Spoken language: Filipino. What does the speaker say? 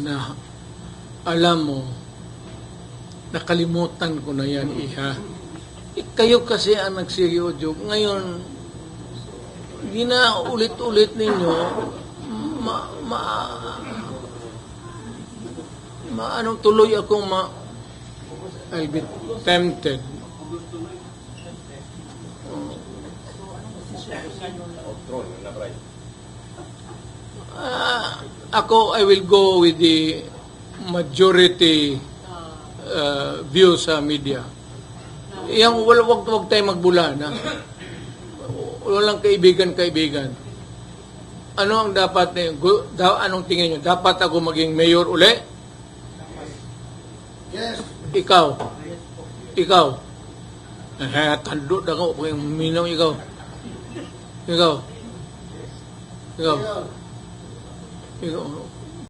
na alam mo, nakalimutan ko na yan, iha. Eh, kayo kasi ang nagseryoso. Ngayon, hindi na ulit-ulit ninyo ma, ma, ma, anong tuloy akong ma, I'll be tempted. Ah, ako, I will go with the majority uh, view sa media. Yang wala wag wag tayo magbula na. Walang kaibigan-kaibigan. Ano ang dapat na da, anong tingin niyo? Dapat ako maging mayor uli? Yes. Ikaw. Ikaw. Eh, tando na ko yung minaw ikaw. Ikaw. 这种